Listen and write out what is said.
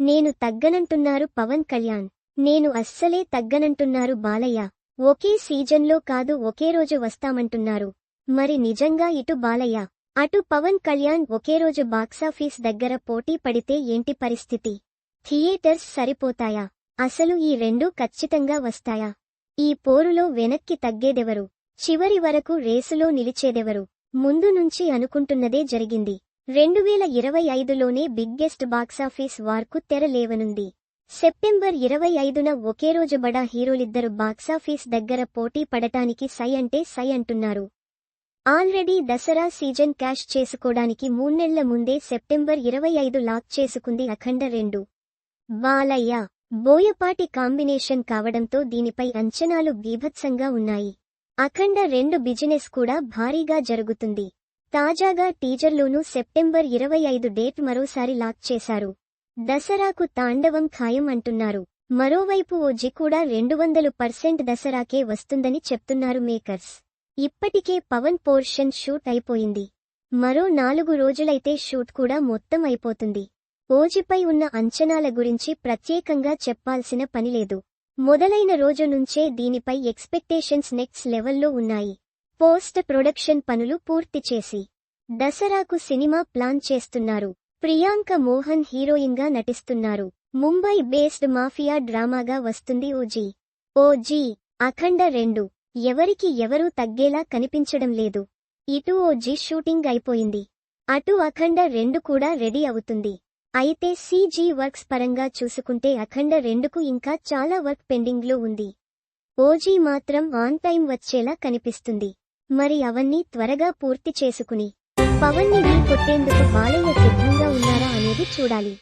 నేను తగ్గనంటున్నారు పవన్ కళ్యాణ్. నేను అస్సలే తగ్గనంటున్నారు బాలయ్య. ఒకే సీజన్లో కాదు ఒకే రోజు వస్తామంటున్నారు. మరి నిజంగా ఇటు బాలయ్య. అటు పవన్ కళ్యాణ్ ఒకే రోజు బాక్సాఫీస్ దగ్గర పోటీ పడితే ఏంటి పరిస్థితి? థియేటర్స్ సరిపోతాయా? అసలు ఈ రెండూ ఖచ్చితంగా వస్తాయా? ఈ పోరులో వెనక్కి తగ్గేదెవరు? చివరి వరకు రేసులో నిలిచేదెవరు? ముందు నుంచి అనుకుంటున్నదే జరిగింది. రెండు వేల ఇరవై ఐదులోనే బిగ్గెస్ట్ బాక్సాఫీస్ వార్కు తెరలేవనుంది సెప్టెంబర్ ఇరవై ఐదున ఒకే రోజు బడా హీరోలిద్దరు బాక్సాఫీస్ దగ్గర పోటీ పడటానికి సై అంటే సై అంటున్నారు. ఆల్రెడీ దసరా సీజన్ క్యాష్ చేసుకోవడానికి మూన్నెళ్ళ ముందే సెప్టెంబర్ ఇరవై ఐదు లాక్ చేసుకుంది అఖండ రెండు. బాలయ్య బోయపాటి కాంబినేషన్ కావడంతో దీనిపై అంచనాలు బీభత్సంగా ఉన్నాయి. అఖండ రెండు బిజినెస్ కూడా భారీగా జరుగుతుంది. తాజాగా టీజర్లోనూ సెప్టెంబర్ ఇరవై ఐదు డేట్ మరోసారి లాక్ చేశారు. దసరాకు తాండవం ఖాయం అంటున్నారు. మరోవైపు ఓజి కూడా రెండు వందలు పర్సెంట్ దసరాకే వస్తుందని చెప్తున్నారు మేకర్స్. ఇప్పటికే పవన్ పోర్షన్ షూట్ అయిపోయింది. మరో నాలుగు రోజులైతే షూట్ కూడా మొత్తం అయిపోతుంది. ఓజిపై ఉన్న అంచనాల గురించి ప్రత్యేకంగా చెప్పాల్సిన పనిలేదు మొదలైన రోజు నుంచే దీనిపై ఎక్స్పెక్టేషన్స్ నెక్స్ట్ లెవెల్లో ఉన్నాయి. పోస్ట్ ప్రొడక్షన్ పనులు పూర్తి చేసి దసరాకు సినిమా ప్లాన్ చేస్తున్నారు. ప్రియాంక మోహన్ హీరోయిన్గా నటిస్తున్నారు. ముంబై బేస్డ్ మాఫియా డ్రామాగా వస్తుంది ఓజీ. ఓజీ అఖండ రెండు. ఎవరికి ఎవరూ తగ్గేలా కనిపించడం లేదు. ఇటు ఓజీ షూటింగ్ అయిపోయింది. అటు అఖండ రెండు కూడా రెడీ అవుతుంది. అయితే సీజీ వర్క్స్ పరంగా చూసుకుంటే అఖండ రెండుకు ఇంకా చాలా వర్క్ పెండింగ్లో ఉంది. ఓజీ మాత్రం ఆన్ టైం వచ్చేలా కనిపిస్తుంది. మరి అవన్నీ త్వరగా పూర్తి చేసుకుని పవన్ని కొట్టేందుకు బాలయ్య సిద్ధంగా ఉన్నారా అనేది చూడాలి.